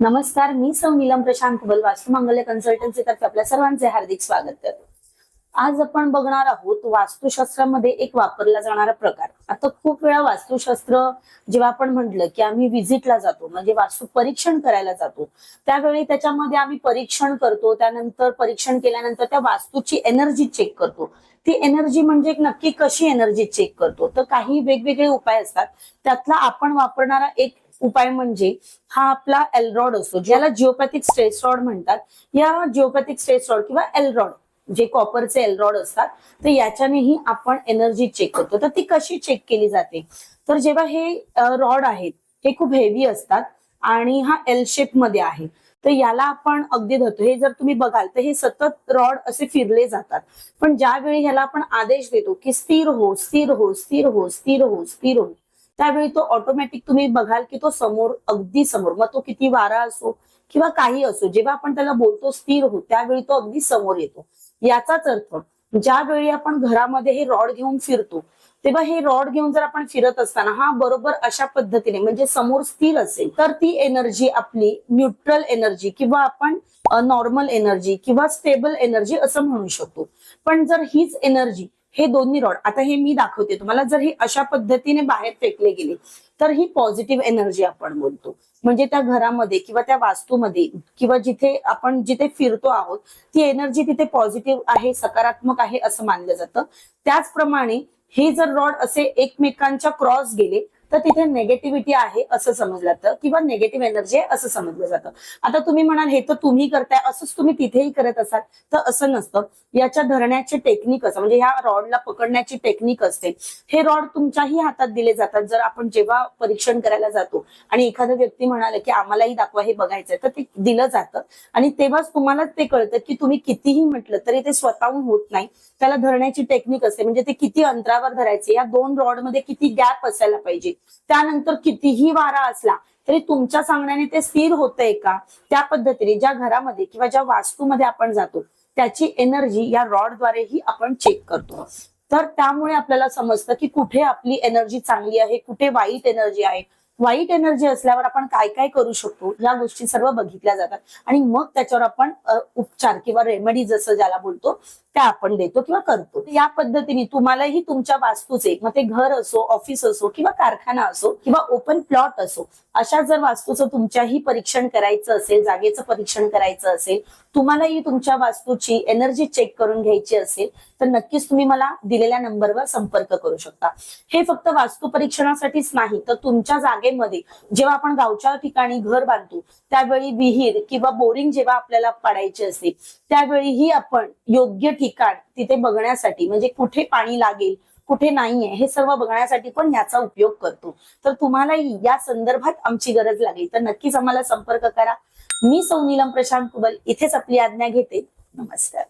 नमस्कार मी सौ नीलम प्रशांत कुबल वास्तुमंगल्य कन्सल्टन्सी तर्फे आपल्या सर्वांचे हार्दिक स्वागत करतो. आज आपण बघणार आहोत वास्तुशास्त्रामध्ये एक वापरला जाणारा प्रकार. आता खूप वेळा वास्तुशास्त्र जेव्हा आपण म्हटलं की आम्ही व्हिजिटला जातो म्हणजे वास्तू परीक्षण करायला जातो त्यावेळी त्याच्यामध्ये आम्ही परीक्षण करतो त्यानंतर परीक्षण केल्यानंतर त्या वास्तूची एनर्जी चेक करतो. ती एनर्जी म्हणजे नक्की कशी एनर्जी चेक करतो? तर काही वेगवेगळे उपाय असतात. त्यातला आपण वापरणारा एक उपाय म्हणजे हा आपला एलरॉड असतो ज्याला जिओपॅथिक स्ट्रेस रॉड म्हणतात. या जिओपॅथिक स्ट्रेस रॉड किंवा एलरॉड जे कॉपरचे एलरॉड असतात तर याच्यानेही आपण एनर्जी चेक करतो. तर ती कशी चेक केली जाते? तर जेव्हा हे रॉड आहेत हे खूप हेवी असतात आणि हा एल शेपमध्ये आहे तर याला आपण अगदी धरतो. हे जर तुम्ही बघाल तर हे सतत रॉड असे फिरले जातात. पण ज्यावेळी ह्याला आपण आदेश देतो की स्थिर हो स्थिर हो स्थिर हो स्थिर हो स्थिर हो त्यावेळी तो ऑटोमॅटिक तुम्ही बघाल की तो समोर अगदी समोर मग तो किती वारा असो किंवा काही असो जेव्हा आपण त्याला बोलतो स्थिर हो त्यावेळी तो अगदी समोर येतो. याचाच अर्थ ज्यावेळी आपण घरामध्ये हे रॉड घेऊन फिरतो तेव्हा हे रॉड घेऊन जर आपण फिरत असताना हा बरोबर अशा पद्धतीने म्हणजे समोर स्थिर असेल तर ती एनर्जी आपली न्यूट्रल एनर्जी किंवा आपण नॉर्मल एनर्जी किंवा स्टेबल एनर्जी असं म्हणू शकतो. पण जर हीच एनर्जी हे दोन्ही रॉड आता हे मी दाखवते. तुम्हाला जर हे अशा पद्धतीने बाहेर फेकले गेले तर ही पॉझिटिव्ह एनर्जी आपण बोलतो. म्हणजे त्या घरामध्ये किंवा त्या वास्तूमध्ये किंवा जिथे आपण जिथे फिरतो आहोत ती एनर्जी तिथे पॉझिटिव्ह आहे सकारात्मक आहे असं मानलं जातं. त्याचप्रमाणे हे जर रॉड असे एकमेकांच्या क्रॉस गेले तर तिथे नेगेटिव्हिटी आहे असं समजलं जातं किंवा नेगेटिव्ह एनर्जी आहे असं समजलं जातं. आता तुम्ही म्हणाल हे तर तुम्ही करताय असंच तुम्ही तिथेही करत असाल. तर असं नसतं. याच्या धरण्याचे टेक्निक असं म्हणजे ह्या रॉडला पकडण्याची टेक्निक असते. हे रॉड तुमच्याही हातात दिले जातात. जर आपण जेव्हा परीक्षण करायला जातो आणि एखादा व्यक्ती म्हणाला की आम्हालाही दाखवा हे बघायचंय तर ते दिलं जातं. आणि तेव्हाच तुम्हाला ते कळतं की तुम्ही कितीही म्हटलं तरी ते स्वतःहून होत नाही. त्याला धरण्याची टेक्निक असते. म्हणजे ते किती अंतरावर धरायचे? या दोन रॉडमध्ये किती गॅप असायला पाहिजे? त्यानंतर कितीही वारा असला तरी तुमच्या सांगण्याने ते स्थिर होतंय का? त्या पद्धतीने ज्या घरामध्ये किंवा ज्या वास्तूमध्ये आपण जातो त्याची एनर्जी या रॉडद्वारेही आपण चेक करतो. तर त्यामुळे आपल्याला समजतं की कुठे आपली एनर्जी चांगली आहे कुठे वाईट एनर्जी आहे. वाईट एनर्जी असल्यावर आपण काय काय करू शकतो या गोष्टी सर्व बघितल्या जातात. आणि मग त्याच्यावर आपण उपचार किंवा रेमेडी जसं ज्याला बोलतो त्या आपण देतो किंवा करतो. या पद्धतीने तुम्हालाही तुमच्या वास्तूचे मग ते घर असो ऑफिस असो किंवा कारखाना असो किंवा ओपन प्लॉट असो अशा जर वास्तूचं तुमच्याही परीक्षण करायचं असेल जागेचं परीक्षण करायचं असेल तुम्हालाही तुमच्या वास्तूची एनर्जी चेक करून घ्यायची असेल तर नक्कीच तुम्ही मला दिलेल्या नंबरवर संपर्क करू शकता. हे फक्त वास्तू परीक्षणासाठीच नाही तर तुमच्या जागेमध्ये जेव्हा आपण गावच्या ठिकाणी घर बांधतो त्यावेळी विहीर किंवा बोरिंग जेव्हा आपल्याला पाडायची असते त्यावेळीही आपण योग्य ठिकाण तिथे बघण्यासाठी म्हणजे कुठे पाणी लागेल कुठे नाहीये हे सर्व बघण्यासाठी पण याचा उपयोग करतो. तर तुम्हालाही या संदर्भात आमची गरज लागेल. तर नक्कीच आम्हाला संपर्क करा. मी सौ नीलम प्रशांत कुबल इथेच आपली आज्ञा घेते. नमस्कार.